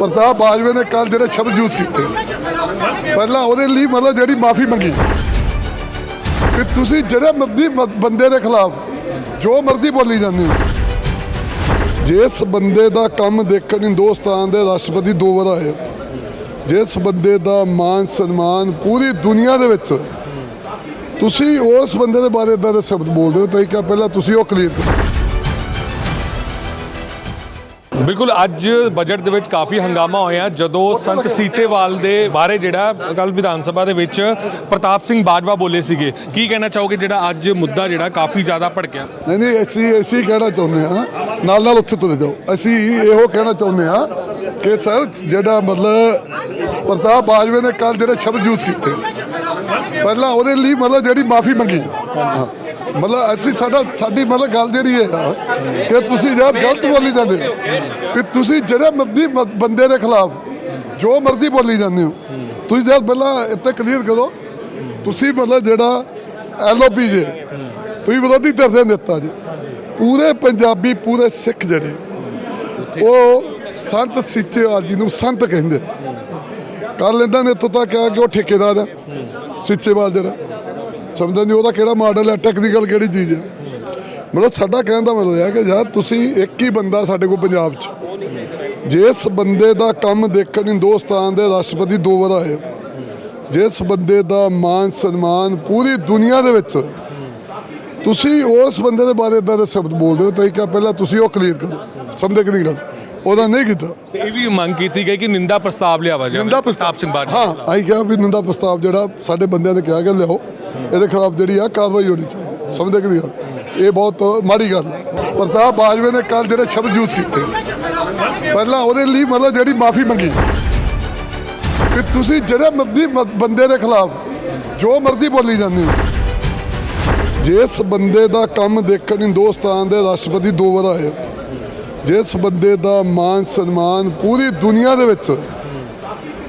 ਪ੍ਰਤਾਪ ਬਾਜਵੇ ਨੇ ਕੱਲ ਜਿਹੜੇ ਸ਼ਬਦ ਯੂਜ਼ ਕੀਤੇ। ਪਹਿਲਾਂ ਉਹਦੇ ਲਈ ਮਤਲਬ ਜਿਹੜੀ ਮਾਫੀ ਮੰਗੀ। ਕਿ ਤੁਸੀਂ ਜਿਹੜੇ ਮਰਜ਼ੀ ਬੰਦੇ ਦੇ ਖਿਲਾਫ ਜੋ ਮਰਜ਼ੀ ਬੋਲੀ ਜਾਂਦੇ ਹੋ। ਜਿਸ ਬੰਦੇ ਦਾ ਕੰਮ ਦੇਖਣ ਹਿੰਦੁਸਤਾਨ ਦੇ ਰਾਸ਼ਟਰਪਤੀ ਦੋ ਵਾਰ ਆਏ। ਜਿਸ ਬੰਦੇ ਦਾ ਮਾਨ ਸਨਮਾਨ ਪੂਰੀ ਦੁਨੀਆ ਦੇ ਵਿੱਚ। ਤੁਸੀਂ ਉਸ ਬੰਦੇ ਦੇ ਬਾਰੇ ਇਦਾਂ ਦੇ ਸ਼ਬਦ ਬੋਲਦੇ ਹੋ, ਤਾਂ ਇੱਕ ਪਹਿਲਾਂ ਤੁਸੀਂ ਉਹ ਕਲੀਅਰ ਕਰੋ। ਬਿਲਕੁਲ, ਅੱਜ ਬਜਟ ਦੇ ਵਿੱਚ ਕਾਫੀ ਹੰਗਾਮਾ ਹੋਇਆ। ਜਦੋਂ ਸੰਤ ਸੀਚੇਵਾਲ ਦੇ ਬਾਰੇ ਜਿਹੜਾ ਕੱਲ ਵਿਧਾਨ ਸਭਾ ਦੇ ਵਿੱਚ ਪ੍ਰਤਾਪ ਸਿੰਘ ਬਾਜਵਾ ਬੋਲੇ ਸੀਗੇ, ਕੀ ਕਹਿਣਾ ਚਾਹੋਗੇ ਜਿਹੜਾ ਅੱਜ ਮੁੱਦਾ ਜਿਹੜਾ ਕਾਫੀ ਜ਼ਿਆਦਾ ਭੜਕਿਆ? ਨਹੀਂ ਨਹੀਂ, ਅਸੀਂ ਅਸੀਂ ਕਹਿਣਾ ਚਾਹੁੰਦੇ ਹਾਂ। ਨਾਲ ਨਾਲ ਉੱਥੇ ਤੁਰੇ ਜਾਓ। ਅਸੀਂ ਇਹੋ ਕਹਿਣਾ ਚਾਹੁੰਦੇ ਹਾਂ ਕਿ ਸਰ, ਜਿਹੜਾ ਮਤਲਬ ਪ੍ਰਤਾਪ ਬਾਜਵੇ ਨੇ ਕੱਲ ਜਿਹੜੇ ਸ਼ਬਦ ਯੂਜ਼ ਕੀਤੇ। ਪਹਿਲਾਂ ਉਹਦੇ ਲਈ ਮਤਲਬ ਜਿਹੜੀ ਮਾਫੀ ਮੰਗੀ। ਹਾਂ। ਮਤਲਬ ਅਸੀਂ ਸਾਡਾ ਸਾਡੀ ਮਤਲਬ ਗੱਲ ਜਿਹੜੀ ਹੈ, ਕਿ ਤੁਸੀਂ ਯਾਰ ਗਲਤ ਬੋਲੀ ਜਾਂਦੇ ਹੋ, ਕਿ ਤੁਸੀਂ ਜਿਹੜੇ ਮਰਜ਼ੀ ਬੰਦੇ ਦੇ ਖਿਲਾਫ ਜੋ ਮਰਜ਼ੀ ਬੋਲੀ ਜਾਂਦੇ ਹੋ, ਤੁਸੀਂ ਜਦ ਪਹਿਲਾਂ ਇੱਥੇ ਕਲੀਅਰ ਕਰੋ, ਤੁਸੀਂ ਮਤਲਬ ਜਿਹੜਾ ਐਲਓਪੀ ਜੇ, ਤੁਸੀਂ ਵਿਰੋਧੀ ਧਿਰ ਦੇ ਨੇਤਾ ਜੀ, ਪੂਰੇ ਪੰਜਾਬੀ, ਪੂਰੇ ਸਿੱਖ ਜਿਹੜੇ, ਉਹ ਸੰਤ ਸਿੱਚੇਵਾਲ ਜੀ ਨੂੰ ਸੰਤ ਕਹਿੰਦੇ ਕੱਲ ਇਹਨਾਂ ਨੇ ਇੱਥੋਂ ਤੱਕ ਕਿਹਾ ਕਿ ਉਹ ਠੇਕੇਦਾਰ ਹੈ ਸਿੱਚੇਵਾਲ ਜਿਹੜਾ। ਸਮਝਦੇ ਨਹੀਂ ਉਹਦਾ ਕਿਹੜਾ ਮਾਡਲ ਹੈ ਟੈਕਨੀਕਲ ਕਿਹੜੀ ਚੀਜ਼ ਹੈ। ਮਤਲਬ ਸਾਡਾ ਕਹਿਣ ਦਾ ਮਤਲਬ ਹੈ ਕਿ ਯਾਰ ਤੁਸੀਂ ਇੱਕ ਹੀ ਬੰਦਾ ਸਾਡੇ ਕੋਲ ਪੰਜਾਬ 'ਚ। ਜਿਸ ਬੰਦੇ ਦਾ ਕੰਮ ਦੇਖਣ ਹਿੰਦੁਸਤਾਨ ਦੇ ਰਾਸ਼ਟਰਪਤੀ ਦੋ ਵਾਰ ਆਏ ਜਿਸ ਬੰਦੇ ਦਾ ਮਾਨ ਸਨਮਾਨ ਪੂਰੀ ਦੁਨੀਆ ਦੇ ਵਿੱਚ ਤੁਸੀਂ ਉਸ ਬੰਦੇ ਦੇ ਬਾਰੇ ਇਦਾਂ ਦੇ ਸ਼ਬਦ ਬੋਲਦੇ ਹੋ, ਤਾਂ ਇੱਕ ਪਹਿਲਾਂ ਤੁਸੀਂ ਉਹ ਕਲੀਅਰ ਕਰੋ। ਸਮਝਦੇ ਕਿ ਨਹੀਂ ਗੱਲ? ਉਹਦਾ ਨਹੀਂ ਕੀਤਾ। ਤੇ ਇਹ ਵੀ ਮੰਗ ਕੀਤੀ ਗਈ ਕਿ ਨਿੰਦਾ ਪ੍ਰਸਤਾਵ ਲਿਆਵਾ ਜਾਵੇ ਨਿੰਦਾ ਪ੍ਰਤਾਪ ਸਿੰਘ ਬਾਜਵਾ ਹਾਂ ਆਈ ਕਿਹਾ ਵੀ ਨਿੰਦਾ ਪ੍ਰਸਤਾਵ ਜਿਹੜਾ ਸਾਡੇ ਬੰਦਿਆਂ ਨੇ ਕਿਹਾ ਕਿ ਲਿਆਓ ਇਹਦੇ ਖਿਲਾਫ ਜਿਹੜੀ ਆ ਕਾਰਵਾਈ ਹੋਣੀ ਚਾਹੀਦੀ ਸਮਝਦੇ ਕਿ ਨਹੀਂ ਗੱਲ ਇਹ ਬਹੁਤ ਮਾੜੀ ਗੱਲ ਹੈ। ਪ੍ਰਤਾਪ ਬਾਜਵੇ ਨੇ ਕੱਲ ਜਿਹੜੇ ਸ਼ਬਦ ਯੂਜ਼ ਕੀਤੇ। ਪਹਿਲਾਂ ਉਹਦੇ ਲਈ ਮਤਲਬ ਜਿਹੜੀ ਮਾਫੀ ਮੰਗੀ। ਕਿ ਤੁਸੀਂ ਜਿਹੜੇ ਮਰਜ਼ੀ ਮ- ਬੰਦੇ ਦੇ ਖਿਲਾਫ ਜੋ ਮਰਜ਼ੀ ਬੋਲੀ ਜਾਂਦੇ ਹੋ। ਜਿਸ ਬੰਦੇ ਦਾ ਕੰਮ ਦੇਖਣ ਹਿੰਦੁਸਤਾਨ ਦੇ ਰਾਸ਼ਟਰਪਤੀ ਦੋ ਵਾਰ ਆਏ ਜਿਸ ਬੰਦੇ ਦਾ ਮਾਨ ਸਨਮਾਨ ਪੂਰੀ ਦੁਨੀਆ ਦੇ ਵਿੱਚ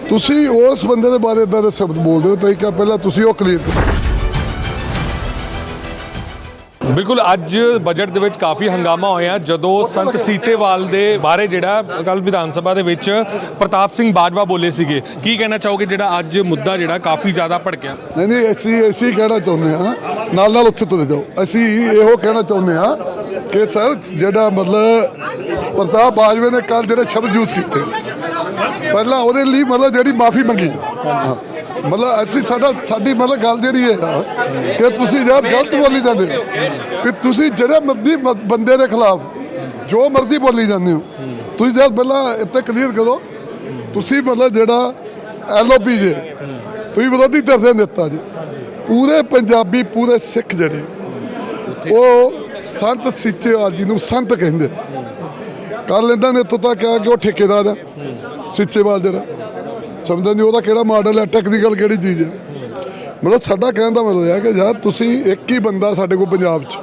ਤੁਸੀਂ ਉਸ ਬੰਦੇ ਦੇ ਬਾਰੇ ਇਦਾਂ ਦੇ ਸ਼ਬਦ ਬੋਲਦੇ ਹੋ ਤਾਂ ਇੱਕ ਪਹਿਲਾਂ ਤੁਸੀਂ ਉਹ ਕਲੀਅਰ ਕਰੋ। ਬਿਲਕੁਲ, ਅੱਜ ਬਜਟ ਦੇ ਵਿੱਚ ਕਾਫੀ ਹੰਗਾਮਾ ਹੋਇਆ। ਜਦੋਂ ਸੰਤ ਸੀਚੇਵਾਲ ਦੇ ਬਾਰੇ ਜਿਹੜਾ ਕੱਲ ਵਿਧਾਨ ਸਭਾ ਦੇ ਵਿੱਚ ਪ੍ਰਤਾਪ ਸਿੰਘ ਬਾਜਵਾ ਬੋਲੇ ਸੀਗੇ, ਕੀ ਕਹਿਣਾ ਚਾਹੋਗੇ ਜਿਹੜਾ ਅੱਜ ਮੁੱਦਾ ਜਿਹੜਾ ਕਾਫੀ ਜ਼ਿਆਦਾ ਭੜਕਿਆ? ਨਹੀਂ ਨਹੀਂ, ਅਸੀਂ ਅਸੀਂ ਕਹਿਣਾ ਚਾਹੁੰਦੇ ਹਾਂ, ਨਾਲ ਨਾਲ ਉੱਥੇ ਤੁਰੇ ਜਾਓ। ਅਸੀਂ ਇਹੋ ਕਹਿਣਾ ਚਾਹੁੰਦੇ ਹਾਂ ਕਿ ਸਰ, ਜਿਹੜਾ ਮਤਲਬ ਪ੍ਰਤਾਪ ਬਾਜਵੇ ਨੇ ਕੱਲ ਜਿਹੜੇ ਸ਼ਬਦ ਯੂਜ਼ ਕੀਤੇ, ਪਹਿਲਾਂ ਉਹਦੇ ਲਈ ਮਤਲਬ ਜਿਹੜੀ ਮਾਫੀ ਮੰਗੀ। ਹਾਂ। ਮਤਲਬ ਅਸੀਂ ਸਾਡਾ, ਸਾਡੀ ਮਤਲਬ ਗੱਲ ਜਿਹੜੀ ਹੈ ਕਿ ਤੁਸੀਂ ਯਾਰ ਗਲਤ ਬੋਲੀ ਜਾਂਦੇ ਹੋ, ਕਿ ਤੁਸੀਂ ਜਿਹੜੇ ਮਰਜ਼ੀ ਬੰਦੇ ਦੇ ਖਿਲਾਫ ਜੋ ਮਰਜ਼ੀ ਬੋਲੀ ਜਾਂਦੇ ਹੋ, ਤੁਸੀਂ ਜਦ ਪਹਿਲਾਂ ਇੱਥੇ ਕਲੀਅਰ ਕਰੋ, ਤੁਸੀਂ ਮਤਲਬ ਜਿਹੜਾ ਐਲਓਪੀ ਜੇ, ਤੁਸੀਂ ਵਿਰੋਧੀ ਧਿਰ ਦੇ ਨੇਤਾ ਜੀ, ਪੂਰੇ ਪੰਜਾਬੀ, ਪੂਰੇ ਸਿੱਖ ਜਿਹੜੇ, ਉਹ ਸੰਤ ਸਿੱਚੇਵਾਲ ਜੀ ਨੂੰ ਸੰਤ ਕਹਿੰਦੇ ਕੱਲ ਇਹਨਾਂ ਨੇ ਇੱਥੋਂ ਤੱਕ ਕਿਹਾ ਕਿ ਉਹ ਠੇਕੇਦਾਰ ਹੈ ਸਿੱਚੇਵਾਲ ਜਿਹੜਾ ਸਮਝਦੇ ਨਹੀਂ ਉਹਦਾ ਕਿਹੜਾ ਮਾਡਲ ਹੈ ਟੈਕਨੀਕਲ ਕਿਹੜੀ ਚੀਜ਼ ਹੈ। ਮਤਲਬ ਸਾਡਾ ਕਹਿਣ ਦਾ ਮਤਲਬ ਹੈ ਕਿ ਯਾਰ ਤੁਸੀਂ ਇੱਕ ਹੀ ਬੰਦਾ ਸਾਡੇ ਕੋਲ ਪੰਜਾਬ 'ਚ।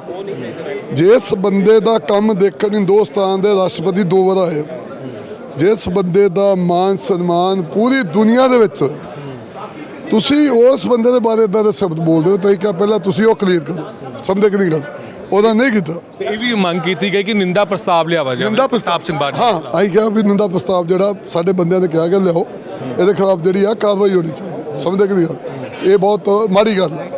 ਜਿਸ ਬੰਦੇ ਦਾ ਕੰਮ ਦੇਖਣ ਹਿੰਦੁਸਤਾਨ ਦੇ ਰਾਸ਼ਟਰਪਤੀ ਦੋ ਵਾਰ ਆਏ ਜਿਸ ਬੰਦੇ ਦਾ ਮਾਨ ਸਨਮਾਨ ਪੂਰੀ ਦੁਨੀਆ ਦੇ ਵਿੱਚ ਤੁਸੀਂ ਉਸ ਬੰਦੇ ਦੇ ਬਾਰੇ ਇਦਾਂ ਦੇ ਸ਼ਬਦ ਬੋਲਦੇ ਹੋ, ਤਾਂ ਇੱਕ ਪਹਿਲਾਂ ਤੁਸੀਂ ਉਹ ਕਲੀਅਰ ਕਰੋ। ਸਮਝੇ ਕਿ ਨਹੀਂ ਗੱਲ? ਉਹਦਾ ਨਹੀਂ ਕੀਤਾ। ਤੇ ਇਹ ਵੀ ਮੰਗ ਕੀਤੀ ਗਈ ਕਿ ਨਿੰਦਾ ਪ੍ਰਸਤਾਵ ਲਿਆਵਾ ਜਾਵੇ। ਨਿੰਦਾ ਪ੍ਰਤਾਪ ਸਿੰਘ ਬਾਜਵਾ ਹਾਂ ਆਈ ਕਿਹਾ ਵੀ ਨਿੰਦਾ ਪ੍ਰਸਤਾਵ ਜਿਹੜਾ ਸਾਡੇ ਬੰਦਿਆਂ ਨੇ ਕਿਹਾ ਕਿ ਲਿਆਓ। ਇਹਦੇ ਖਿਲਾਫ ਜਿਹੜੀ ਆ ਕਾਰਵਾਈ ਹੋਣੀ ਚਾਹੀਦੀ। ਸਮਝਦੇ ਕਿ ਨਹੀਂ ਗੱਲ ਇਹ ਬਹੁਤ ਮਾੜੀ ਗੱਲ ਹੈ